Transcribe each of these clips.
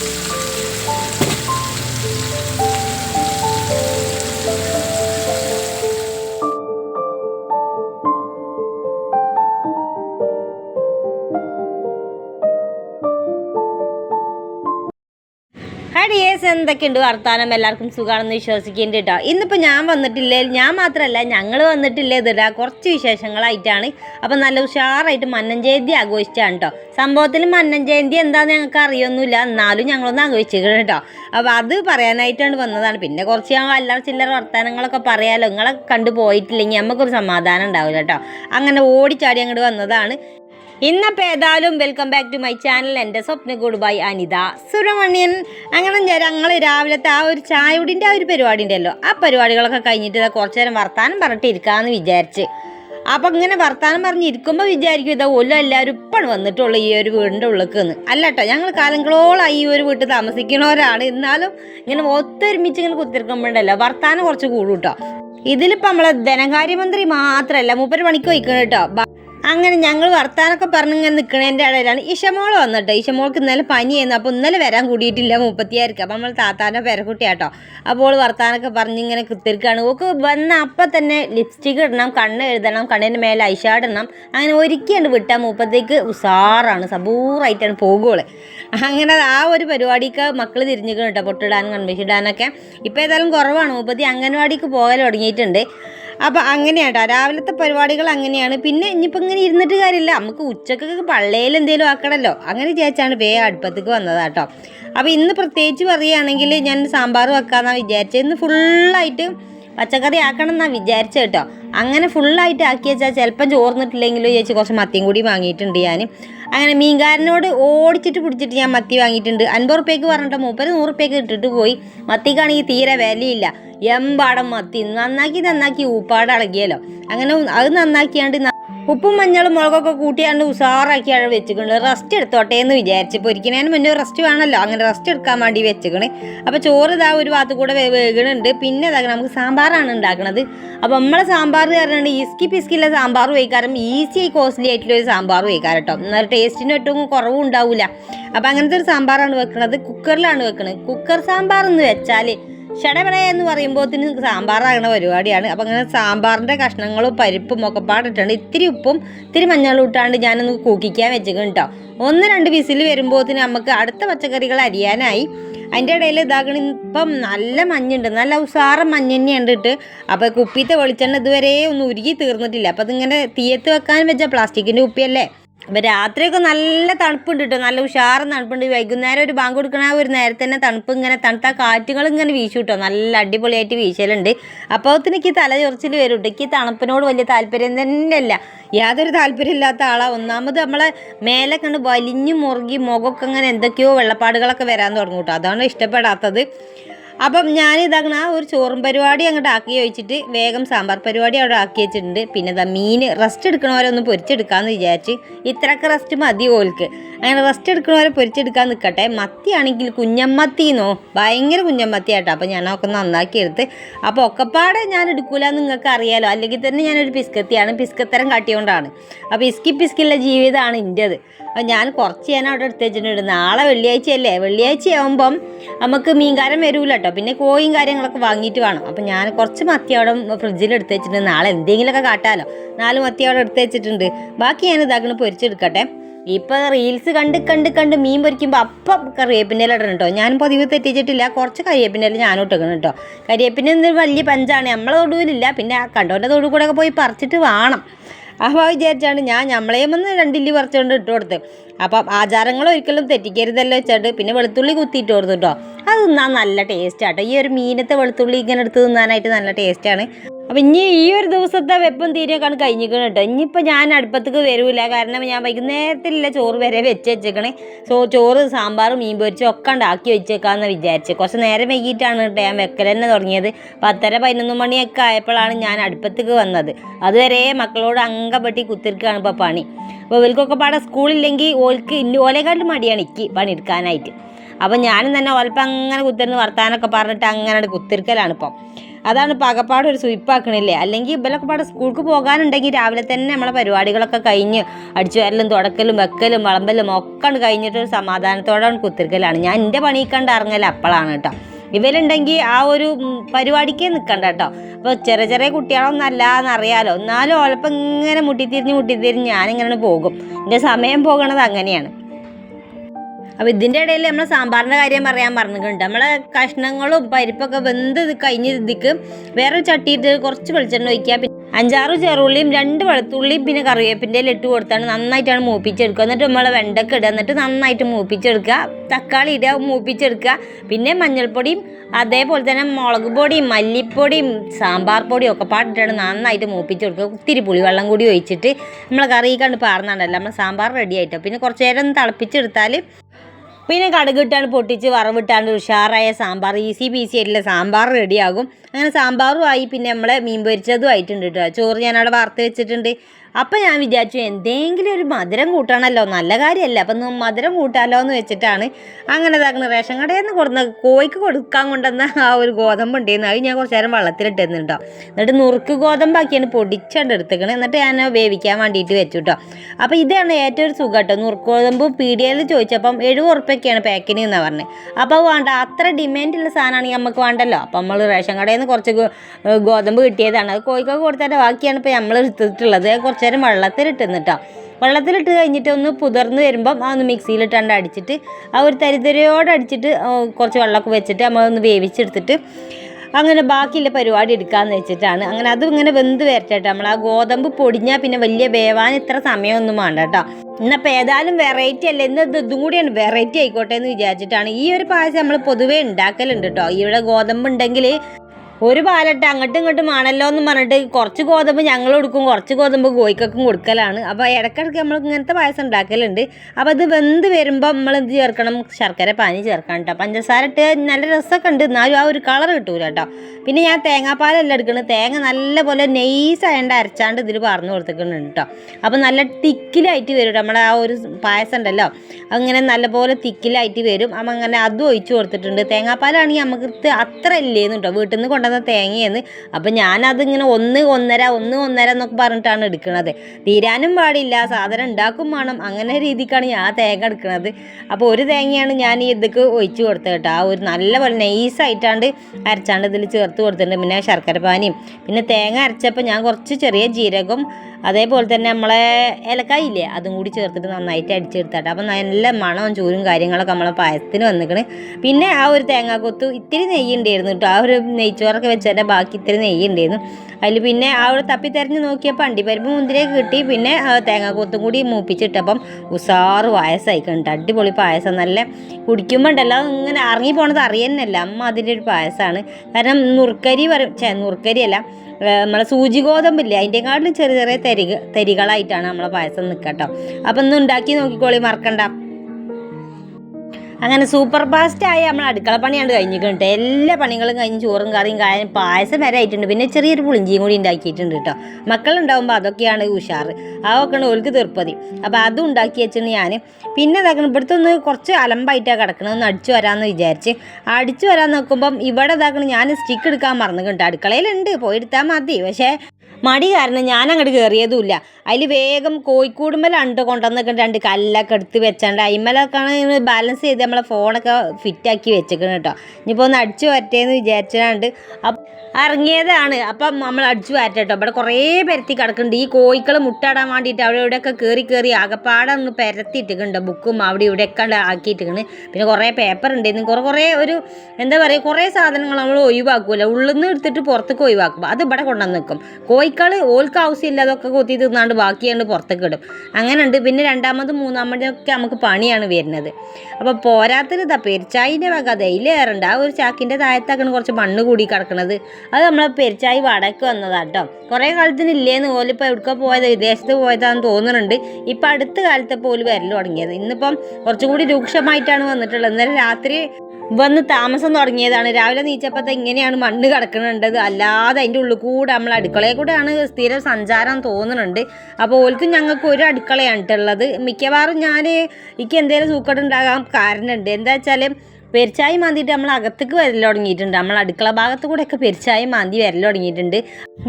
Música എന്തൊക്കെയുണ്ട് വർത്താനം? എല്ലാവർക്കും സുഖമാണെന്ന് വിശ്വസിക്കുന്നുണ്ട് കേട്ടോ ഇന്നിപ്പോൾ ഞാൻ വന്നിട്ടില്ലേ? ഞാൻ മാത്രമല്ല ഞങ്ങൾ വന്നിട്ടില്ലേ ഇതിടാ കുറച്ച് വിശേഷങ്ങളായിട്ടാണ്. അപ്പം നല്ല ഉഷാറായിട്ട് മന്നൻ ജയന്തി ആഘോഷിച്ചാണ് കേട്ടോ സംഭവത്തിൽ മന്നൻ ജയന്തി എന്താണെന്ന് ഞങ്ങൾക്ക് അറിയൊന്നുമില്ല. എന്നാലും ഞങ്ങളൊന്ന് ആഘോഷിക്കണം കേട്ടോ അപ്പോൾ അത് പറയാനായിട്ടാണ് വന്നതാണ്. പിന്നെ കുറച്ച് ഞാൻ വല്ലാതെ ചില്ലറ വർത്തമാനങ്ങളൊക്കെ പറയാലോ. നിങ്ങളെ കണ്ടു പോയിട്ടില്ലെങ്കിൽ നമുക്കൊരു സമാധാനം ഉണ്ടാവില്ല കേട്ടോ അങ്ങനെ ഓടിച്ചാടി അങ്ങോട്ട് വന്നതാണ്. ഇന്നപ്പോൾ ഏതായാലും welcome back to my channel എന്റെ സ്വപ്ന ഗുഡ് ബൈ അനിത. സുബ്രഹ്മണ്യൻ അങ്ങനെ ഞങ്ങൾ രാവിലത്തെ ആ ഒരു ചായയുടിന്റെ ആ ഒരു പരിപാടി ഉണ്ടല്ലോ ആ പരിപാടികളൊക്കെ കഴിഞ്ഞിട്ട് കുറച്ച് നേരം വർത്താനം പറഞ്ഞിട്ട് ഇരിക്കാമെന്ന് വിചാരിച്ച്. അപ്പം ഇങ്ങനെ വർത്താനം പറഞ്ഞിരിക്കുമ്പോൾ വിചാരിക്കും ഇതാ ഒല്ല എല്ലാവരും ഇപ്പം വന്നിട്ടുള്ളൂ ഈ ഒരു വീടിന്റെ ഉള്ളിൽക്കെന്ന് അല്ല കേട്ടോ ഞങ്ങൾ കാലങ്ങളോളായി ഈ ഒരു വീട്ടിൽ താമസിക്കുന്നവരാണ്. എന്നാലും ഇങ്ങനെ ഒത്തൊരുമിച്ച് ഇങ്ങനെ കുത്തിരിക്കുമ്പോഴല്ലോ വർത്താനം കുറച്ച് കൂടും കേട്ടോ ഇതിലിപ്പോൾ നമ്മളെ ധനകാര്യമന്ത്രി മാത്രമല്ല മൂപ്പര് പണിക്ക് വയ്ക്കണം കേട്ടോ. അങ്ങനെ ഞങ്ങൾ വർത്താനൊക്കെ പറഞ്ഞിങ്ങനെ നിൽക്കണതിന്റെ ഇടയിലാണ്. ഇഷമോൾ വന്നിട്ട്? ഇഷമോൾക്ക് ഇന്നലെ പനിയായിരുന്നു. അപ്പോൾ ഇന്നലെ വരാൻ കൂടിയിട്ടില്ല മുപ്പത്തിയായിരിക്കും അപ്പോൾ നമ്മൾ താത്താന്റെ പേരക്കുട്ടിയാട്ടോ. അപ്പോൾ വർത്താനൊക്കെ പറഞ്ഞിങ്ങനെ കുത്തിരിക്കാണ്. ഓക്ക് വന്ന അപ്പം തന്നെ ലിപ്സ്റ്റിക്ക് ഇടണം കണ്ണ് എഴുതണം കണ്ണിന്റെ മേലെ ഐഷാഡ് ഇടണം. അങ്ങനെ ഒരുക്കിയുണ്ട് വിട്ടാൽ മുപ്പത്തേക്ക് ഉഷാറാണ് സബൂറായിട്ടാണ് പോകുകയുള്ളത് അങ്ങനെ ആ ഒരു പരിപാടിക്ക് മക്കൾ തിരിഞ്ഞിക്കണം കേട്ടോ പൊട്ടിടാനും കൺവെഷിടാനൊക്കെ ഇപ്പോൾ ഏതായാലും കുറവാണ്. മുപ്പത്തി അംഗൻവാടിക്ക് പോകാൻ തുടങ്ങിയിട്ടുണ്ട്. അപ്പോൾ കേട്ടോ രാവിലത്തെ പരിപാടികൾ അങ്ങനെയാണ്. പിന്നെ ഇനിയിപ്പോൾ ഇങ്ങനെ ഇരുന്നിട്ട് കാര്യമില്ല. നമുക്ക് ഉച്ചക്കൊക്കെ പള്ളയിൽ എന്തെങ്കിലും ആക്കണമല്ലോ അങ്ങനെ ചേച്ചാണ് വേ അടുപ്പത്തേക്ക് വന്നത് കേട്ടോ അപ്പോൾ ഇന്ന് പ്രത്യേകിച്ച് പറയുകയാണെങ്കിൽ ഞാൻ സാമ്പാർ വെക്കാമെന്നാണ് വിചാരിച്ചത്. ഇന്ന് ഫുള്ളായിട്ട് പച്ചക്കറി ആക്കണം എന്നാണ് വിചാരിച്ചത് കേട്ടോ. അങ്ങനെ ഫുള്ളായിട്ട് ആക്കി വെച്ചാൽ ചിലപ്പം ചോർന്നിട്ടില്ലെങ്കിലും ചേച്ചി കുറച്ച് മത്തിയും കൂടി വാങ്ങിയിട്ടുണ്ട് ഞാൻ അങ്ങനെ മീൻകാരനോട് ഓടിച്ചിട്ട് പിടിച്ചിട്ട് ഞാൻ മത്തി വാങ്ങിയിട്ടുണ്ട്. അൻപത് റുപ്യക്ക് പറഞ്ഞിട്ട് മൂപ്പര് നൂറ് റുപ്യക്ക് ഇട്ടിട്ട് പോയി. മത്തിക്കാണെങ്കിൽ തീരെ വിലയില്ല. എമ്പാടം മത്തി. നന്നാക്കി നന്നാക്കി ഉപ്പാട് ഇളകിയല്ലോ. അങ്ങനെ അത് നന്നാക്കിയാണ്ട് ഉപ്പും മഞ്ഞളും മുളകൊക്കെ കൂട്ടിയാണ്ട് ഉഷാറാക്കി അവിടെ വെച്ചിട്ടുണ്ട് റെസ്റ്റ് എടുത്തോട്ടെ എന്ന് വിചാരിച്ച് പൊരിക്കുന്നതിന് മുന്നേ റസ്റ്റ് വേണമല്ലോ അങ്ങനെ റസ്റ്റ് എടുക്കാൻ വേണ്ടി വെച്ചിക്കണ്. അപ്പോൾ ചോറ് ഇതാ ഒരു ഭാഗത്ത് കൂടെ വേകണുണ്ട്. പിന്നെ ഇതാ നമുക്ക് സാമ്പാറാണ് ഉണ്ടാക്കണത്. അപ്പോൾ നമ്മളെ സാമ്പാർ പറഞ്ഞിട്ട് ഇസ്കി പിസ്കിയുള്ള സാമ്പാർ വയ്ക്കാറും ഈസി ആയി കോസ്റ്റ്ലി ആയിട്ടുള്ള ഒരു സാമ്പാർ വയ്ക്കാറ് കേട്ടോ. എന്നാൽ ടേസ്റ്റിന് ഏറ്റവും കുറവും ഉണ്ടാവില്ല അപ്പോൾ അങ്ങനത്തെ ഒരു സാമ്പാറാണ് വെക്കണത്. കുക്കറിലാണ് വെക്കണത് കുക്കർ സാമ്പാർ എന്ന് വെച്ചാൽ ഷടപട എന്ന് പറയുമ്പോഴത്തിന് സാമ്പാറാകണ പരിപാടിയാണ്. അപ്പം അങ്ങനെ സാമ്പാറിന്റെ കഷ്ണങ്ങളും പരിപ്പും ഒക്കെ പാടിട്ടുണ്ട് ഇത്തിരി ഉപ്പും ഇത്തിരി മഞ്ഞളും ഇട്ടാണ്ട് ഞാനൊന്ന് കൂക്കിക്കാൻ വെച്ചിരിക്കും കേട്ടോ ഒന്ന് രണ്ട് വിസിൽ വരുമ്പോഴത്തിന് നമുക്ക് അടുത്ത പച്ചക്കറികൾ അരിയാനായി. അതിന്റെ ഇടയിൽ ഇതാകണ ഇപ്പം നല്ല മഞ്ഞുണ്ട്. നല്ല ഉസാറ മഞ്ഞ് തന്നെയുണ്ട് ഇട്ട്. അപ്പോൾ കുപ്പിത്തെ വെളിച്ചെണ്ണ ഇതുവരെ ഒന്നും ഉരുകി തീർന്നിട്ടില്ല. അപ്പോൾ അതിങ്ങനെ തീയത്ത് വെക്കാൻ വെച്ച പ്ലാസ്റ്റിക്കിന്റെ കുപ്പിയല്ലേ? അപ്പോൾ രാത്രിയൊക്കെ നല്ല തണുപ്പുണ്ട് കേട്ടോ നല്ല ഉഷാറ് തണുപ്പുണ്ട്. വൈകുന്നേരം ഒരു ബാങ്ക് കൊടുക്കണ ഒരു നേരത്തെ തന്നെ തണുപ്പ് ഇങ്ങനെ തണുത്ത കാറ്റുകൾ ഇങ്ങനെ വീശു കേട്ടോ നല്ല അടിപൊളിയായിട്ട് വീശലുണ്ട്. അപ്പോൾ എനിക്ക് തല ചൊറിച്ചിൽ വരും എനിക്ക് തണുപ്പിനോട് വലിയ താല്പര്യം തന്നെയല്ല. യാതൊരു താല്പര്യമില്ലാത്ത ആളാണ് ഒന്നാമത് നമ്മളെ മേലെ കണ്ട് വലിഞ്ഞു മുറുകി മുഖമൊക്കെ അങ്ങനെ എന്തൊക്കെയോ വെള്ളപ്പാടുകളൊക്കെ വരാൻ തുടങ്ങും കേട്ടോ അതാണ് ഇഷ്ടപ്പെടാത്തത്. അപ്പം ആ ഒരു ചോറും പരിപാടി അങ്ങോട്ട് ആക്കി വെച്ചിട്ട് വേഗം സാമ്പാർ പരിപാടി അവിടെ ആക്കി വെച്ചിട്ടുണ്ട്. പിന്നെ ഇതാ മീൻ റെസ്റ്റ് എടുക്കണവരെ ഒന്ന് പൊരിച്ചെടുക്കാമെന്ന് വിചാരിച്ച്. ഇത്രയൊക്കെ റെസ്റ്റ് മതി ഓൽക്ക്. അങ്ങനെ റെസ്റ്റ് എടുക്കുന്നവരെ പൊരിച്ചെടുക്കാൻ നിൽക്കട്ടെ മത്തിയാണെങ്കിൽ കുഞ്ഞമ്മത്തിന്നോ? ഭയങ്കര കുഞ്ഞമ്മത്തിയാട്ടോ. അപ്പോൾ ഞാനൊക്കെ നന്നാക്കി എടുത്ത് അപ്പോൾ ഒക്കെപ്പാടെ ഞാൻ എടുക്കൂല നിങ്ങൾക്ക് അറിയാലോ അല്ലെങ്കിൽ തന്നെ ഞാനൊരു പിസ്കത്തിയാണ് പിസ്കത്തരം കാട്ടിയോണ്ടാണ്. അപ്പോൾ ഇസ്കി പിസ്കിയുള്ള ജീവിതമാണ് എന്റേത് അപ്പോൾ ഞാൻ കുറച്ച് ഞാൻ അവിടെ എടുത്ത് വെച്ചിട്ടുണ്ട് നാളെ വെള്ളിയാഴ്ചയല്ലേ? വെള്ളിയാഴ്ച ആകുമ്പം നമുക്ക് മീൻകാരം വരൂല കേട്ടോ പിന്നെ കോയും കാര്യങ്ങളൊക്കെ വാങ്ങിയിട്ട് വേണം. അപ്പോൾ ഞാൻ കുറച്ച് മത്തി അവിടെ ഫ്രിഡ്ജിൽ എടുത്ത് വെച്ചിട്ടുണ്ട് നാളെ എന്തെങ്കിലുമൊക്കെ കാട്ടാലോ. നാല് മത്തി അവിടെ എടുത്ത് വെച്ചിട്ടുണ്ട് ബാക്കി ഞാൻ ഇതാക്കണ പൊരിച്ചെടുക്കട്ടെ. ഇപ്പം റീൽസ് കണ്ട് കണ്ട് കണ്ട് മീൻ പൊരിക്കുമ്പോൾ അപ്പം കറിവേപ്പിന്റെ ഇല ഇടണം കേട്ടോ ഞാൻ പതിവ് തെറ്റിച്ചിട്ടില്ല. കുറച്ച് കറിവേപ്പിന്റെ ഇല ഞാനും ഇട്ടേക്കണം കേട്ടോ കറിവേപ്പിന്റെ എന്തൊരു വലിയ പഞ്ചാണ്. നമ്മളെ തൊടുവിലില്ല. പിന്നെ കണ്ടോന്റെ തൊടു കൂടെ പോയി പറിച്ചിട്ട് വേണം. അപ്പോൾ വിചാരിച്ചാണ് ഞാൻ നമ്മളെയും ഒന്ന് രണ്ടില്ലി പറിച്ചുകൊണ്ട് ഇട്ട് കൊടുത്ത്. അപ്പം ആചാരങ്ങൾ ഒരിക്കലും തെറ്റിക്കരുതല്ലോ വെച്ചിട്ട് പിന്നെ വെളുത്തുള്ളി കുത്തിയിട്ട് കൊടുത്തു കേട്ടോ അത് തിന്നാൻ നല്ല ടേസ്റ്റ് ആട്ടോ. ഈ ഒരു മീനത്തെ വെളുത്തുള്ളി ഇങ്ങനെ എടുത്ത് തിന്നാനായിട്ട് നല്ല ടേസ്റ്റാണ് അപ്പം ഇനി ഈ ഒരു ദിവസത്തെ വെപ്പം തീരെയൊക്കെയാണ് കഴിഞ്ഞിരിക്കണം കേട്ടോ. ഇനിയിപ്പോൾ ഞാൻ അടുപ്പത്തേക്ക് വരൂല. കാരണം ഞാൻ വൈകുന്നേരത്തിലുള്ള ചോറ് വരെ വെച്ച് വെച്ചേക്കണേ. സോ ചോറ് സാമ്പാർ മീൻ പൊരിച്ച് ഒക്കെ ഉണ്ടാക്കി വെച്ചേക്കാമെന്ന് വിചാരിച്ചത് കുറച്ച് നേരം വൈകിട്ടാണ് കേട്ടോ ഞാൻ വെക്കൽ തന്നെ തുടങ്ങിയത്. പത്തര പതിനൊന്ന് മണിയൊക്കെ ആയപ്പോഴാണ് ഞാൻ അടുപ്പത്തേക്ക് വന്നത്. അതുവരെ മക്കളോട് അങ്കപ്പെട്ടി കുത്തിരിക്കുകയാണ് ഇപ്പോൾ പണി. അപ്പോൾ ഇവർക്കൊക്കെ പാടെ സ്കൂളില്ലെങ്കിൽ ഓൽക്ക് ഇല്ല ഓലേക്കാട്ടിൽ മടിയാണ് എനിക്ക് പണിയെടുക്കാനായിട്ട്. അപ്പം ഞാനും തന്നെ ഒലപ്പം അങ്ങനെ കുത്തിരുന്ന് വർത്താനൊക്കെ പറഞ്ഞിട്ട് അങ്ങനെ കുത്തിരിക്കലാണ് ഇപ്പം. അതാണ് പകപ്പാട് ഒരു സുയിപ്പാക്കണില്ലേ അല്ലെങ്കിൽ ഇവലൊക്കെ പാടെ സ്കൂൾക്ക് പോകാനുണ്ടെങ്കിൽ രാവിലെ തന്നെ നമ്മളെ പരിപാടികളൊക്കെ കഴിഞ്ഞ് അടിച്ചു വരലും തുടക്കലും വെക്കലും വളമ്പലും ഒക്കെ കഴിഞ്ഞിട്ട് ഒരു സമാധാനത്തോടെ കുത്തിരിക്കലാണ്. ഞാൻ എന്റെ പണി കണ്ട് ഇറങ്ങൽ അപ്പോഴാണ് കേട്ടോ. ഇവരുണ്ടെങ്കിൽ ആ ഒരു പരിപാടിക്കേ നിൽക്കണ്ട കേട്ടോ. അപ്പോൾ ചെറിയ ചെറിയ കുട്ടികളൊന്നും അല്ല എന്നറിയാലോ എന്നാലും ഓളപ്പം ഇങ്ങനെ മുട്ടിത്തിരിഞ്ഞ് മുട്ടിത്തിരിഞ്ഞ് ഞാനിങ്ങനെ പോകും. എന്റെ സമയം പോകണത് അങ്ങനെയാണ്. അപ്പോൾ ഇതിന്റെ ഇടയിൽ നമ്മൾ സാമ്പാറിന്റെ കാര്യം പറയാൻ പറഞ്ഞിട്ടുണ്ട്. നമ്മളെ കഷ്ണങ്ങളും പരിപ്പൊക്കെ വെന്ത് കഴിഞ്ഞ് ഇതിക്ക് വേറെ ചട്ടിയിട്ട് കുറച്ച് വെളിച്ചെണ്ണ ഒഴിക്കുക. പിന്നെ അഞ്ചാറ് ചെറുള്ളിയും രണ്ട് വെളുത്തുള്ളിയും പിന്നെ കറിവേപ്പിന്റെ ഇട്ട് കൊടുത്താണ് നന്നായിട്ടാണ് മൂപ്പിച്ചെടുക്കുക. എന്നിട്ട് നമ്മൾ വെണ്ടക്ക ഇടുക. എന്നിട്ട് നന്നായിട്ട് മൂപ്പിച്ചെടുക്കുക. തക്കാളി ഇടുക മൂപ്പിച്ചെടുക്കുക. പിന്നെ മഞ്ഞൾപ്പൊടിയും അതേപോലെ തന്നെ മുളക് പൊടിയും മല്ലിപ്പൊടിയും സാമ്പാർ പൊടിയും ഒക്കെ പാട്ടിട്ടാണ് നന്നായിട്ട് മൂപ്പിച്ചെടുക്കുക. ഒത്തിരി പുളിവെള്ളം കൂടി ഒഴിച്ചിട്ട് നമ്മൾ കറി കണ്ട് പാർന്നുണ്ടല്ലോ. നമ്മൾ സാമ്പാർ റെഡി ആയിട്ടോ. പിന്നെ കുറച്ച് നേരം തിളപ്പിച്ചെടുത്താൽ പിന്നെ കടുകിട്ടാണ് പൊട്ടിച്ച് വറവിട്ടാണ്ട് ഉഷാറായ സാമ്പാർ ഈസി പീസി ആയിട്ടുള്ള സാമ്പാർ റെഡിയാകും അങ്ങനെ സാമ്പാറും ആയി പിന്നെ നമ്മളെ മീൻ പൊരിച്ചതും ആയിട്ടുണ്ട് കേട്ടോ ചോറ് ഞാനവിടെ വറുത്ത് വെച്ചിട്ടുണ്ട്. അപ്പം ഞാൻ വിചാരിച്ചു എന്തെങ്കിലും ഒരു മധുരം കൂട്ടണമല്ലോ നല്ല കാര്യമല്ല. അപ്പം മധുരം കൂട്ടാലോ എന്ന് വെച്ചിട്ടാണ് അങ്ങനെ ഇതാക്കുന്നത് റേഷൻ കടയിൽ നിന്ന് കൊടുന്ന കോഴിക്ക് കൊടുക്കാൻ കൊണ്ടുവന്ന ആ ഒരു ഗോതമ്പ് ഉണ്ടായിരുന്നു അത് ഞാൻ കുറച്ച് നേരം വെള്ളത്തിലിട്ടിരുന്നുണ്ടോ എന്നിട്ട് നുറുക്ക് ഗോതമ്പാക്കിയാണ് പൊടിച്ചുകൊണ്ട് എടുത്തേക്കണേ എന്നിട്ട് ഞാൻ വേവിക്കാൻ വേണ്ടിയിട്ട് വെച്ചു കേട്ടോ അപ്പോൾ ഇതാണ് ഏറ്റവും ഒരു സുഖം കേട്ടോ നുറുക്ക് ഗോതമ്പ് പീടികയിൽ ചോദിച്ചപ്പം എഴുപത് ഉറുപ്പ്യൊക്കെയാണ് പാക്കിന് എന്നാണ് പറഞ്ഞത് അപ്പോൾ വേണ്ട അത്ര ഡിമാൻഡുള്ള സാധനമാണെങ്കിൽ നമുക്ക് വേണ്ടല്ലോ. അപ്പം നമ്മൾ റേഷൻ കടയിൽ നിന്ന് കുറച്ച് ഗോതമ്പ് കിട്ടിയതാണ്. അത് കോഴിക്കൊക്കെ കൊടുത്തതിന്റെ ബാക്കിയാണ് ഇപ്പോൾ നമ്മൾ എടുത്തിട്ടുള്ളത്. കുറച്ച് നേരം വെള്ളത്തിലിട്ടെന്ന് കേട്ടോ വെള്ളത്തിലിട്ട് കഴിഞ്ഞിട്ട് ഒന്ന് പുതിർന്ന് വരുമ്പം ഒന്ന് മിക്സിയിലിട്ടാണ്ട് അടിച്ചിട്ട് ആ ഒരു തരിതരയോടെ അടിച്ചിട്ട് കുറച്ച് വെള്ളമൊക്കെ വെച്ചിട്ട് നമ്മൾ ഒന്ന് വേവിച്ചെടുത്തിട്ട് അങ്ങനെ ബാക്കിയുള്ള പരിപാടി എടുക്കാമെന്ന് വെച്ചിട്ടാണ്. അങ്ങനെ അതും ഇങ്ങനെ വെന്ത് വരട്ടെ കേട്ടോ നമ്മൾ ആ ഗോതമ്പ് പൊടിഞ്ഞാൽ പിന്നെ വലിയ വേവാൻ ഇത്ര സമയമൊന്നും വേണ്ട കേട്ടോ ഇന്നപ്പോൾ ഏതായാലും വെറൈറ്റി അല്ല? ഇന്ന് ഇതും കൂടിയാണ്. വെറൈറ്റി ആയിക്കോട്ടെ എന്ന് വിചാരിച്ചിട്ടാണ്. ഈ ഒരു പായസം നമ്മൾ പൊതുവേ ഉണ്ടാക്കലുണ്ട് കേട്ടോ. ഇവിടെ ഗോതമ്പ് ഉണ്ടെങ്കിൽ ഒരു പാലട്ട് അങ്ങോട്ടും ഇങ്ങോട്ടും ആണല്ലോ എന്ന് പറഞ്ഞിട്ട് കുറച്ച് ഗോതമ്പ് ഞങ്ങൾ കൊടുക്കും കുറച്ച് ഗോതമ്പ് കോഴിക്കും കൊടുക്കലാണ്. അപ്പോൾ ഇടയ്ക്കിടയ്ക്ക് നമ്മൾ ഇങ്ങനത്തെ പായസം ഉണ്ടാക്കലുണ്ട്. അപ്പോൾ അത് വെന്ത് വരുമ്പോൾ നമ്മൾ എന്ത് ചേർക്കണം? ശർക്കര പാനി ചേർക്കണം കേട്ടോ പഞ്ചസാര ഇട്ട് നല്ല രസമൊക്കെ ഉണ്ട്. എന്നാലും ആ ഒരു കളർ കിട്ടൂല കേട്ടോ പിന്നെ ഞാൻ തേങ്ങാപ്പാലല്ല എടുക്കുന്നത് തേങ്ങ നല്ലപോലെ നെയ്സായണ്ട് അരച്ചാണ്ട് ഇതിൽ പറഞ്ഞു കൊടുത്തിട്ടുണ്ട് കേട്ടോ അപ്പോൾ നല്ല തിക്കിലായിട്ട് വരും നമ്മുടെ ആ ഒരു പായസം ഉണ്ടല്ലോ. അങ്ങനെ നല്ലപോലെ തിക്കിലായിട്ട് വരും. അപ്പം അങ്ങനെ അതും ഒഴിച്ചു കൊടുത്തിട്ടുണ്ട്. തേങ്ങാപ്പാലാണെങ്കിൽ നമുക്ക് ഇത് അത്ര ഇല്ലേന്ന് കേട്ടോ വീട്ടിൽ നിന്ന് കൊണ്ടുവന്ന തേങ്ങയെന്ന് അപ്പം ഞാനതിങ്ങനെ ഒന്ന് ഒന്നര ഒന്ന് ഒന്നര എന്നൊക്കെ പറഞ്ഞിട്ടാണ് എടുക്കുന്നത് തീരാനും പാടില്ല. സാധനം ഉണ്ടാക്കും വേണം. അങ്ങനെ രീതിക്കാണ് ഞാൻ തേങ്ങ എടുക്കുന്നത് അപ്പോൾ ഒരു തേങ്ങയാണ് ഞാൻ ഈ ഇതൊക്കെ ഒഴിച്ചു കൊടുത്തത് കേട്ടോ. ആ ഒരു നല്ല പോലെ നൈസായിട്ടാണ്ട് അരച്ചാണ്ട് ഇതിൽ ചേർത്ത് കൊടുത്തിട്ടുണ്ട്. പിന്നെ ശർക്കര പാനിയും. പിന്നെ തേങ്ങ അരച്ചപ്പോൾ ഞാൻ കുറച്ച് ചെറിയ ജീരകം അതേപോലെ തന്നെ നമ്മളെ ഏലക്കായ ഇല്ലേ അതും കൂടി ചേർത്തിട്ട് നന്നായിട്ട് അടിച്ചെടുത്താട്ടെ. അപ്പം നല്ല മണവും ചൂരും കാര്യങ്ങളൊക്കെ നമ്മളെ പായസത്തിന് വന്നിക്കണ്. പിന്നെ ആ ഒരു തേങ്ങാക്കൊത്ത് ഇത്തിരി നെയ്യ് ഉണ്ടായിരുന്നു കേട്ടോ. ആ ഒരു നെയ്ച്ചോറൊക്കെ വെച്ചതിന്റെ ബാക്കി ഇത്തിരി നെയ്യ് ഉണ്ടായിരുന്നു അതിൽ പിന്നെ ആ ഒരു തപ്പി തെരഞ്ഞ് നോക്കിയപ്പോൾ അണ്ടിപ്പരിപ്പ് മുന്തിരിയൊക്കെ കിട്ടി. പിന്നെ തേങ്ങ തേങ്ങാക്കൊത്തും കൂടി മൂപ്പിച്ചിട്ടപ്പം ഉസാറ് പായസമായിക്കുന്നുണ്ട് അടിപൊളി പായസം. നല്ല കുടിക്കുമ്പോൾ ഉണ്ടല്ലോ ഇങ്ങനെ ഇറങ്ങി പോണത് അറിയുന്നല്ല. അമ്മ അതിന്റെ ഒരു പായസമാണ് കാരണം നുറുക്കരി പറയും. ചേ നുറുക്കരി അല്ല ഏഹ് നമ്മളെ സൂചി ഗോതമ്പില്ലേ അതിന്റെക്കാട്ടിലും ചെറിയ ചെറിയ തരിക തരികളായിട്ടാണ് നമ്മളെ പായസം നിൽക്കട്ടോ അപ്പം ഒന്ന് ഉണ്ടാക്കി നോക്കിക്കോളി മറക്കണ്ട. അങ്ങനെ സൂപ്പർ ഫാസ്റ്റ് ആയി നമ്മൾ അടുക്കള പണിയാണ് കഴിഞ്ഞിട്ടുണ്ട് എല്ലാ പണികളും കഴിഞ്ഞ് ചോറും കറിയും കായം പായസം വരെ ആയിട്ടുണ്ട്. പിന്നെ ചെറിയൊരു പുളിഞ്ചിയും കൂടി ഉണ്ടാക്കിയിട്ടുണ്ട് കേട്ടോ മക്കളുണ്ടാകുമ്പോൾ അതൊക്കെയാണ് ഉഷാറ്. അതൊക്കെയാണ് ഓൾക്ക് തീർപ്പതി. അപ്പോൾ അതും ഉണ്ടാക്കി വെച്ചിട്ടുണ്ട് ഞാൻ പിന്നെ ഇതാക്കണം ഇവിടുത്തെ ഒന്ന് കുറച്ച് അലമ്പായിട്ടാണ് കിടക്കണം ഒന്ന് അടിച്ചു വരാമെന്ന് വിചാരിച്ച്. അടിച്ചു വരാൻ നോക്കുമ്പം ഇവിടെ ഇതാക്കണം ഞാൻ സ്റ്റിക്ക് എടുക്കാൻ മറന്നിട്ടുണ്ട് അടുക്കളയിലുണ്ട് പോയി എടുത്താൽ മതി. പക്ഷേ മടി കാരണം ഞാൻ അങ്ങോട്ട് കയറിയതുമില്ല അതിൽ വേഗം കോഴിക്കൂടുമ്പലുണ്ട് കൊണ്ടുവന്നൊക്കെ രണ്ട് കല്ലൊക്കെ എടുത്ത് വെച്ചാണ്ട്. അയിമലൊക്കെയാണ് ബാലൻസ് ചെയ്ത് നമ്മളെ ഫോണൊക്കെ ഫിറ്റാക്കി വെച്ചേക്കണം കേട്ടോ ഇനിയിപ്പോൾ ഒന്ന് അടിച്ചു വരട്ടേന്ന് വിചാരിച്ചാണ്ട് ഇറങ്ങിയതാണ്. അപ്പം നമ്മൾ അടിച്ചു വരട്ടെ കേട്ടോ ഇവിടെ കുറേ പരത്തി കിടക്കുന്നുണ്ട്. ഈ കോഴിക്കൾ മുട്ടയിടാൻ വേണ്ടിയിട്ട് അവിടെ ഇവിടെയൊക്കെ കയറി കയറി ആകപ്പാടെ ഒന്ന് പരത്തിയിട്ടുണ്ട് ബുക്കും അവിടെ ഇവിടെയൊക്കെ ആക്കിയിട്ടിരിക്കണ് പിന്നെ കുറേ പേപ്പർ ഉണ്ടായിരുന്നു കുറേ കുറേ ഒരു എന്താ പറയുക കുറേ സാധനങ്ങൾ നമ്മൾ ഒഴിവാക്കൂല. ഉള്ളിൽ നിന്ന് എടുത്തിട്ട് പുറത്തേക്ക് ഒഴിവാക്കും. അത് ഇവിടെ കൊണ്ടുവന്ന് നിൽക്കും കോഴിക്കൾ ഓൾക്ക് ആവശ്യമില്ലാതൊക്കെ കൊത്തി തിന്നാണ്ട് ബാക്കിയാണ്ട് പുറത്തേക്ക് ഇടും. അങ്ങനെ ഉണ്ട് പിന്നെ രണ്ടാമത് മൂന്നാമതൊക്കെ നമുക്ക് പണിയാണ് വരുന്നത്. അപ്പോൾ പോരാത്തത് ഇതാ പെരിച്ചായിന്റെ വക ദയിലേറുണ്ട് ആ ഒരു ചാക്കിന്റെ താഴത്താക്കാണ് കുറച്ച് മണ്ണ് കൂടി കിടക്കുന്നത് അത് നമ്മളെ പെരിച്ചായി വടക്ക് കേട്ടോ കുറേ കാലത്തിന് ഇല്ലേന്ന് ഓലിപ്പോൾ എവിടെക്കോ പോയത് വിദേശത്ത് പോയതാണെന്ന് തോന്നുന്നുണ്ട് ഇപ്പം അടുത്ത കാലത്തെ പോലും വരൽ തുടങ്ങിയത്. ഇന്നിപ്പം കുറച്ചും കൂടി രൂക്ഷമായിട്ടാണ് വന്നിട്ടുള്ളത്. ഇന്നലെ രാത്രി വന്ന് താമസം തുടങ്ങിയതാണ്. രാവിലെ നീച്ചപ്പത്തെ ഇങ്ങനെയാണ് മണ്ണ് കിടക്കുന്നുണ്ടത് അല്ലാതെ അതിന്റെ ഉള്ളിൽ കൂടെ നമ്മൾ അടുക്കളയിൽ കൂടെയാണ് സ്ഥിരം സഞ്ചാരം തോന്നുന്നുണ്ട്. അപ്പോൾ ഓൽക്കും ഞങ്ങൾക്ക് ഒരു അടുക്കളയാണ് ഉള്ളത് മിക്കവാറും ഞാൻ എനിക്ക് എന്തെങ്കിലും സൂക്കട് ഉണ്ടാകാൻ കാരണമുണ്ട്. എന്താ വെച്ചാൽ പെരിച്ചായി മാന്തിയിട്ട് നമ്മൾ അകത്തേക്ക് വരൽ തുടങ്ങിയിട്ടുണ്ട്. നമ്മൾ അടുക്കള ഭാഗത്ത് കൂടെയൊക്കെ പെരിച്ചായി മാന്തി വരൽ തുടങ്ങിയിട്ടുണ്ട്.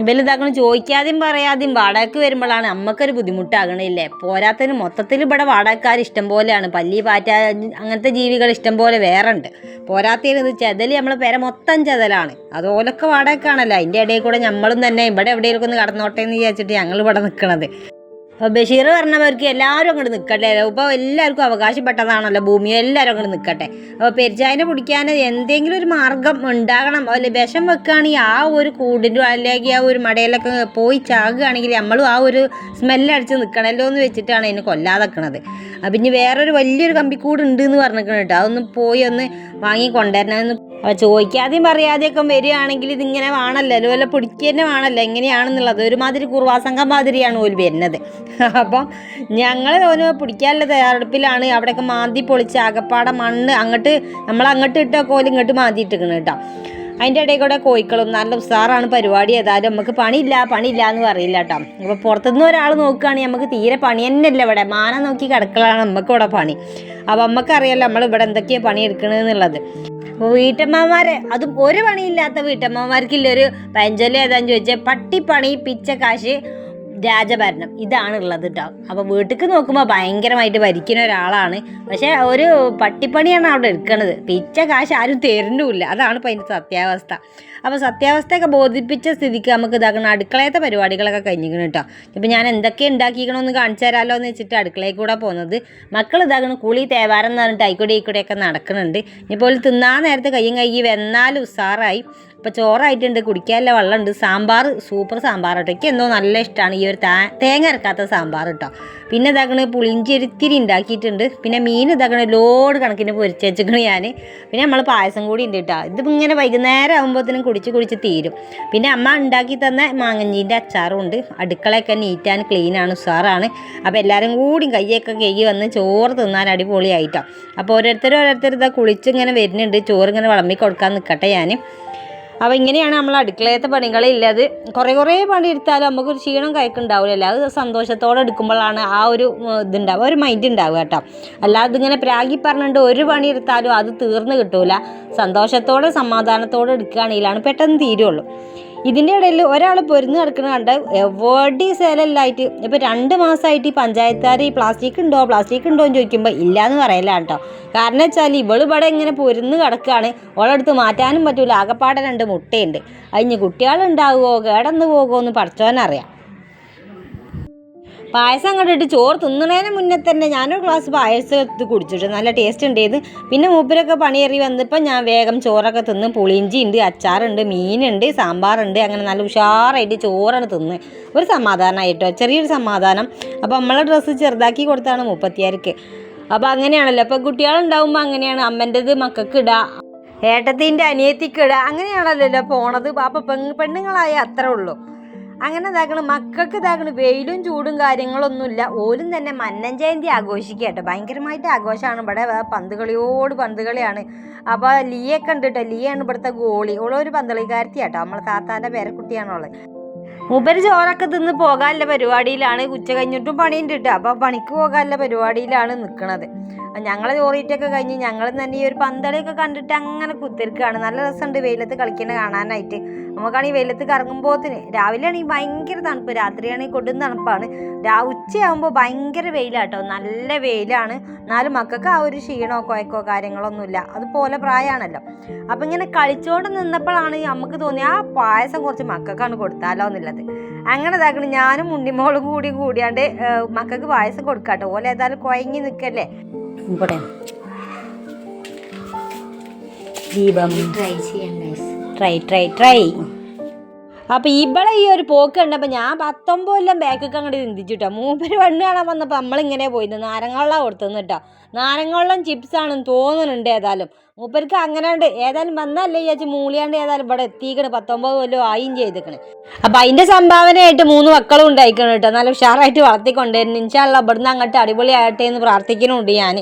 ഇവലിതാക്കണം ചോദിക്കാതെയും പറയാതെയും വാടകയ്ക്ക് വരുമ്പോഴാണ് അമ്മക്കൊരു ബുദ്ധിമുട്ടാകണില്ലേ? പോരാത്തതിന് മൊത്തത്തിൽ ഇവിടെ വാടകക്കാർ ഇഷ്ടം പോലെയാണ്. പല്ലി പാറ്റ അങ്ങനത്തെ ജീവികൾ ഇഷ്ടം പോലെ വേറെ ഉണ്ട് പോരാത്തതിന് ചെതൽ നമ്മളെ പേര മൊത്തം ചെതലാണ്. അതുപോലൊക്കെ വാടകക്കാണല്ലോ അതിന്റെ ഇടയിൽ കൂടെ നമ്മളും തന്നെ ഇവിടെ എവിടെയെങ്കിലും ഒന്ന് കടന്നോട്ടെ എന്ന് വിചാരിച്ചിട്ട് ഞങ്ങൾ ഇവിടെ നിൽക്കണത് അപ്പോൾ ബഷീർ പറഞ്ഞവർക്ക് എല്ലാവരും അങ്ങോട്ട് നിൽക്കട്ടെ ഇപ്പോൾ എല്ലാവർക്കും അവകാശപ്പെട്ടതാണല്ലോ ഭൂമി. എല്ലാവരും അങ്ങോട്ട് നിൽക്കട്ടെ അപ്പോൾ പെരിച്ചായനെ പിടിക്കാൻ എന്തെങ്കിലും ഒരു മാർഗം ഉണ്ടാകണം. അല്ലെ വിഷം വെക്കുകയാണെങ്കിൽ ആ ഒരു കൂടിന്റെ അല്ലെങ്കിൽ ആ ഒരു മടയിലൊക്കെ പോയി ചാകുകയാണെങ്കിൽ നമ്മളും ആ ഒരു സ്മെല്ലടിച്ച് നിൽക്കണമല്ലോ എന്ന് വെച്ചിട്ടാണ് അതിനെ കൊല്ലാതെ നിൽക്കണത് അപ്പം ഇനി വേറൊരു വലിയൊരു കമ്പിക്കൂട് ഉണ്ട് എന്ന് പറഞ്ഞിരിക്കണം കേട്ടോ അതൊന്ന് പോയി ഒന്ന് വാങ്ങി കൊണ്ടുവരണമെന്ന് അപ്പോൾ ചോദിക്കാതെയും പറയാതെയൊക്കെ വരികയാണെങ്കിൽ ഇതിങ്ങനെ വേണമല്ലോ വല്ല പിടിക്കുക തന്നെ വേണമല്ലോ എങ്ങനെയാണെന്നുള്ളത്. ഒരുമാതിരി കുർവാസംഘം മാതിരിയാണ് ഓൽ വരുന്നത്. അപ്പം ഞങ്ങൾ ഓന് പിടിക്കാനുള്ള തയ്യാറെടുപ്പിലാണ്. അവിടെയൊക്കെ മാന്തി പൊളിച്ച് അകപ്പാടെ മണ്ണ് അങ്ങോട്ട് നമ്മൾ അങ്ങോട്ട് ഇട്ട കോൽ ഇങ്ങോട്ട് മാന്തിയിട്ടിരിക്കണം കേട്ടോ. അതിന്റെ ഇടയിൽ കൂടെ കോഴിക്കളും നല്ല ഉസാറാണ് പരിപാടി. ഏതായാലും നമുക്ക് പണിയില്ല പണിയില്ല എന്ന് പറയില്ല കേട്ടോ. അപ്പോൾ പുറത്തുനിന്ന് ഒരാൾ നോക്കുകയാണെങ്കിൽ നമുക്ക് തീരെ പണി തന്നെയല്ല ഇവിടെ. മാന നോക്കി കിടക്കലാണ് നമുക്ക് ഇവിടെ പണി. അപ്പോൾ നമുക്കറിയാലോ നമ്മൾ ഇവിടെ എന്തൊക്കെയാണ് പണി എടുക്കണമെന്നുള്ളത് വീട്ടമ്മമാരെ അതും ഒരു പണിയില്ലാത്ത വീട്ടമ്മമാർക്കില്ല ഒരു പഞ്ചൽ ഏതാന്ന് ചോദിച്ചാൽ പട്ടിപ്പണി പിച്ചക്കാശ് രാജഭരണം. ഇതാണ് ഉള്ളത് കേട്ടോ അപ്പോൾ വീട്ടിലേക്ക് നോക്കുമ്പോൾ ഭയങ്കരമായിട്ട് ഭരിക്കുന്ന ഒരാളാണ്. പക്ഷേ ഒരു പട്ടിപ്പണിയാണ് അവിടെ എടുക്കണത്. പിച്ച കാശ് ആരും തരുന്നുമില്ല അതാണ് ഇപ്പം അതിന്റെ സത്യാവസ്ഥ. അപ്പോൾ സത്യാവസ്ഥയൊക്കെ ബോധിപ്പിച്ച സ്ഥിതിക്ക് നമുക്ക് ഇതാക്കണം അടുക്കളയത്തെ പരിപാടികളൊക്കെ കഴിഞ്ഞിരിക്കണം കേട്ടോ ഇപ്പം ഞാൻ എന്തൊക്കെ ഉണ്ടാക്കിക്കണമെന്ന് കാണിച്ചു തരാമല്ലോ എന്ന് വെച്ചിട്ട് അടുക്കളയിൽ കൂടെ പോകുന്നത് മക്കൾ ഇതാക്കണം കുളി തേവാരം എന്ന് പറഞ്ഞിട്ട് ആയിക്കൂടെ ഒക്കെ നടക്കുന്നുണ്ട് ഇനിയിപ്പോൾ തിന്നാൻ നേരത്തെ കയ്യും കൈ വെന്നാലും ഉസാറായി. ഇപ്പോൾ ചോറായിട്ടുണ്ട് കുടിക്കാനുള്ള വെള്ളമുണ്ട്. സാമ്പാർ സൂപ്പർ സാമ്പാർ കേട്ടോ എനിക്ക് എന്തോ നല്ല ഇഷ്ടമാണ് ഈ ഒരു തേങ്ങ ഇറക്കാത്ത സാമ്പാർ കേട്ടോ പിന്നെ ഇതാക്കണ പുളിഞ്ചി ഒരിത്തിരി ഉണ്ടാക്കിയിട്ടുണ്ട്. പിന്നെ മീൻ ഇതാക്കണ ലോഡ് കണക്കിന് പൊരിച്ച് ഞാൻ പിന്നെ നമ്മൾ പായസം കൂടി ഉണ്ട് കേട്ടോ ഇതിപ്പോൾ ഇങ്ങനെ വൈകുന്നേരം ആകുമ്പോഴത്തേനും കുടിച്ച് കുടിച്ച് തീരും. പിന്നെ അമ്മ ഉണ്ടാക്കി തന്ന മാങ്ങഞ്ഞീന്റെ അച്ചാറും ഉണ്ട്. അടുക്കളയൊക്കെ നീറ്റ് ആൻഡ് ക്ലീൻ ആണ് ഉഷാറാണ്. അപ്പോൾ എല്ലാവരും കൂടി കയ്യൊക്കെ കഴുകി വന്ന് ചോറ് തിന്നാൻ അടിപൊളിയായിട്ടോ അപ്പോൾ ഓരോരുത്തർ ഓരോരുത്തർ ഇതാ കുളിച്ച് ഇങ്ങനെ വരുന്നുണ്ട്. ചോറ് ഇങ്ങനെ വിളമ്പി കൊടുക്കാൻ നിൽക്കട്ടെ ഞാൻ അപ്പോൾ ഇങ്ങനെയാണ് നമ്മൾ അടുക്കളയത്തെ പണികളില്ലത് കുറേ കുറേ പണി എടുത്താലും നമുക്കൊരു ക്ഷീണം കയക്കുണ്ടാവില്ല അത് സന്തോഷത്തോടെ എടുക്കുമ്പോഴാണ് ആ ഒരു ഇതുണ്ടാവുക ഒരു മൈൻഡ് ഉണ്ടാവുക കേട്ടോ. അല്ലാതെ ഇങ്ങനെ പ്രാഗി പറഞ്ഞിട്ട് ഒരു പണി എടുത്താലും അത് തീർന്നു കിട്ടൂല. സന്തോഷത്തോടെ സമാധാനത്തോടെ എടുക്കുകയാണെങ്കിലാണ് പെട്ടെന്ന് തീരുള്ളൂ. ഇതിന്റെ ഇടയിൽ ഒരാൾ പൊരുന്ന് കിടക്കുന്ന കണ്ട് എവിടെ സേലല്ലായിട്ട് ഇപ്പോൾ രണ്ട് മാസമായിട്ട് ഈ പഞ്ചായത്തുകാർ ഈ പ്ലാസ്റ്റിക് ഉണ്ടോ പ്ലാസ്റ്റിക് ഉണ്ടോ എന്ന് ചോദിക്കുമ്പോൾ ഇല്ല എന്ന് പറയല കേട്ടോ കാരണം വെച്ചാൽ ഇവൾ ഇവിടെ ഇങ്ങനെ പൊരുന്ന് കിടക്കുകയാണ് ഓളെടുത്ത് മാറ്റാനും പറ്റൂല ആകപ്പാടെ രണ്ട് മുട്ടയുണ്ട്. അതിന് കുട്ടികളുണ്ടാവുമോ കേടന്ന് പോകുമോ എന്ന് പഠിച്ചോനറിയാം പായസം കണ്ടിട്ട് ചോറ് തിന്നണേന് മുന്നേ തന്നെ ഞാനൊരു ഗ്ലാസ് പായസം എടുത്ത് കുടിച്ചിട്ട് നല്ല ടേസ്റ്റ് ഉണ്ടായത് പിന്നെ മൂപ്പരൊക്കെ പണിയേറി വന്നപ്പോൾ ഞാൻ വേഗം ചോറൊക്കെ തിന്ന് പുളിയിഞ്ചി ഉണ്ട് അച്ചാറുണ്ട് മീനുണ്ട് സാമ്പാറുണ്ട്. അങ്ങനെ നല്ല ഉഷാറായിട്ട് ചോറാണ് തിന്ന്. ഒരു സമാധാനമായിട്ടോ ചെറിയൊരു സമാധാനം. അപ്പോൾ നമ്മളെ ഡ്രസ്സ് ചെറുതാക്കി കൊടുത്താണ് മുപ്പത്തിയാർക്ക്. അപ്പോൾ അങ്ങനെയാണല്ലോ. അപ്പോൾ കുട്ടികളുണ്ടാവുമ്പോൾ അങ്ങനെയാണ്. അമ്മന്റെത് മക്കൾക്ക് ഇടാം. ഏട്ടത്തിന്റെ അനിയത്തിക്ക് ഇടാം. അങ്ങനെയാണല്ലോ പോണത്. അപ്പോൾ പെണ്ണ് പെണ്ണുങ്ങളായ അത്രേ ഉള്ളൂ. അങ്ങനെ ഇതാക്കണം മക്കൾക്ക് ഇതാക്കണം വെയിലും ചൂടും കാര്യങ്ങളൊന്നുമില്ല. ഓലും തന്നെ മന്നൻ ജയന്തി ആഘോഷിക്കുക കേട്ടോ. ഭയങ്കരമായിട്ട് ആഘോഷമാണ്. ഇവിടെ പന്തുകളിയോട് പന്തുകളിയാണ്. അപ്പോൾ ലിയൊക്കെ ഉണ്ട് കേട്ടോ. ലിയാണ് ഇവിടുത്തെ ഗോളി. ഓളൊരു പന്ത് കേട്ടോ. നമ്മളെ താത്താന്റെ പേരക്കുട്ടിയാണുള്ളത് മൂപ്പര് ചോറൊക്കെ തിന്ന് പോകാനുള്ള പരിപാടിയിലാണ്. ഉച്ച കഴിഞ്ഞിട്ടും പണിയുണ്ട് കേട്ടോ. അപ്പോൾ പണിക്ക് പോകാനുള്ള പരിപാടിയിലാണ് നിൽക്കുന്നത് ഞങ്ങളെ ചോറിയിട്ടൊക്കെ കഴിഞ്ഞ് ഞങ്ങൾ തന്നെ ഈ ഒരു പന്തളിയൊക്കെ കണ്ടിട്ട് അങ്ങനെ കുത്തിരിക്കുകയാണ് നല്ല രസമുണ്ട് വെയിലത്ത് കളിക്കുന്നത് കാണാനായിട്ട്. നമുക്കാണെങ്കിൽ വെയിലത്ത് കറങ്ങുമ്പോത്തിന് രാവിലെ ആണെങ്കിൽ ഭയങ്കര തണുപ്പ് രാത്രിയാണെങ്കിൽ കൊടും തണുപ്പാണ്. രാ ഉച്ചയാകുമ്പോൾ ഭയങ്കര വെയിലാട്ടോ. നല്ല വെയിലാണ്. എന്നാലും മക്കൾക്ക് ആ ഒരു ക്ഷീണമോ കുഴക്കോ കാര്യങ്ങളൊന്നുമില്ല. അതുപോലെ പ്രായമാണല്ലോ അപ്പം ഇങ്ങനെ കളിച്ചോണ്ട് നിന്നപ്പോഴാണ് നമുക്ക് തോന്നി ആ പായസം കുറച്ച് മക്കൾക്കാണ് കൊടുത്താലോ എന്നുള്ളത്. അങ്ങനെ ഇതാക്കണം. ഞാനും ഉണ്ണിമോളും കൂടി കൂടിയാണ്ട് മക്കൾക്ക് പായസം കൊടുക്കാട്ടോ. ഓല ഏതായാലും കുഴങ്ങി നിൽക്കല്ലേ ഇവിടെ ദീപം. ട്രൈ ചെയ്യാം ഗൈസ് ട്രൈ ട്രൈ ട്രൈ അപ്പൊ ഇവളെ ഈ ഒരു പോക്ക് കണ്ടപ്പോ ഞാൻ പത്തൊമ്പത് കൊല്ലം ബാക്കൊക്കെ അങ്ങോട്ട് ചിന്തിച്ചിട്ടോ. മൂപ്പര് വണ്ണ് കാണാൻ വന്നപ്പോൾ നമ്മളിങ്ങനെ പോയിരുന്നു നാരങ്ങവെള്ളം കൊടുത്തുനിന്ന് കേട്ടോ. ചിപ്സ് ആണെന്ന് തോന്നുന്നുണ്ട് ഏതായാലും. മൂപ്പർക്ക് അങ്ങനെ ഉണ്ട് ഏതായാലും വന്നല്ലേ ചേച്ചി മൂളിയാണ്ട് ഏതായാലും ഇവിടെ എത്തിക്കണ്. പത്തൊമ്പത് കൊല്ലം ആയും ചെയ്തിക്കണ്. അപ്പൊ അതിന്റെ സംഭാവനയായിട്ട് മൂന്ന് മക്കളും ഉണ്ടായിക്കണം കേട്ടോ. നല്ല ഉഷാറായിട്ട് വളർത്തിക്കൊണ്ടുവരുന്നു ഇൻഷാല്ല ഇവിടുന്ന് അങ്ങോട്ട് അടിപൊളിയാകട്ടെ എന്ന് പ്രാർത്ഥിക്കുന്നുണ്ട് ഞാൻ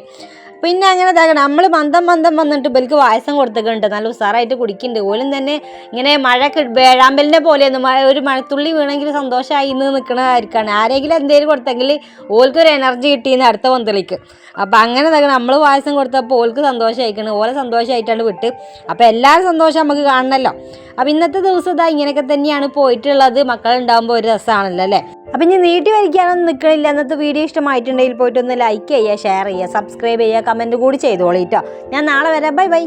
പിന്നെ അങ്ങനെ ഇതാക്കണം നമ്മൾ മന്ദം മന്ദം വന്നിട്ട് ഇവർക്ക് പായസം കൊടുത്തിട്ടുണ്ട്. നല്ല ഉസാറായിട്ട് കുടിക്കുന്നുണ്ട് ഓലും തന്നെ ഇങ്ങനെ മഴ വേഴാമ്പലിനെ പോലെയൊന്നും ഒരു മഴത്തുള്ളി വീണെങ്കിൽ സന്തോഷമായി എന്ന് നിൽക്കണമായിരിക്കാണ് ആരെങ്കിലും എന്തെങ്കിലും കൊടുത്തെങ്കിൽ ഓൽക്കൊരു എനർജി കിട്ടിയെന്ന് അടുത്ത പന്തളിക്ക് അപ്പം അങ്ങനെ ഇതാക്കണം നമ്മൾ പായസം കൊടുത്തപ്പോൾ ഓൽക്ക് സന്തോഷമായിക്കണം ഓലെ സന്തോഷമായിട്ടാണ് വിട്ട്. അപ്പോൾ എല്ലാവരും സന്തോഷം നമുക്ക് കാണണമല്ലോ അപ്പം ഇന്നത്തെ ദിവസം ഇതാ ഇങ്ങനെയൊക്കെ തന്നെയാണ് പോയിട്ടുള്ളത്. മക്കളുണ്ടാകുമ്പോൾ ഒരു രസമാണല്ലോ അല്ലേ? അപ്പം ഇനി നീട്ടി വരയ്ക്കാനൊന്നും നിൽക്കണില്ല ഇന്നത്തെ വീഡിയോ ഇഷ്ടമായിട്ടുണ്ടെങ്കിൽ പോയിട്ടൊന്ന് ലൈക്ക് ചെയ്യുക ഷെയർ ചെയ്യുക സബ്സ്ക്രൈബ് ചെയ്യുക കമന്റ് കൂടി ചെയ്തോളീട്ടോ ഞാൻ നാളെ വരാം. Bye bye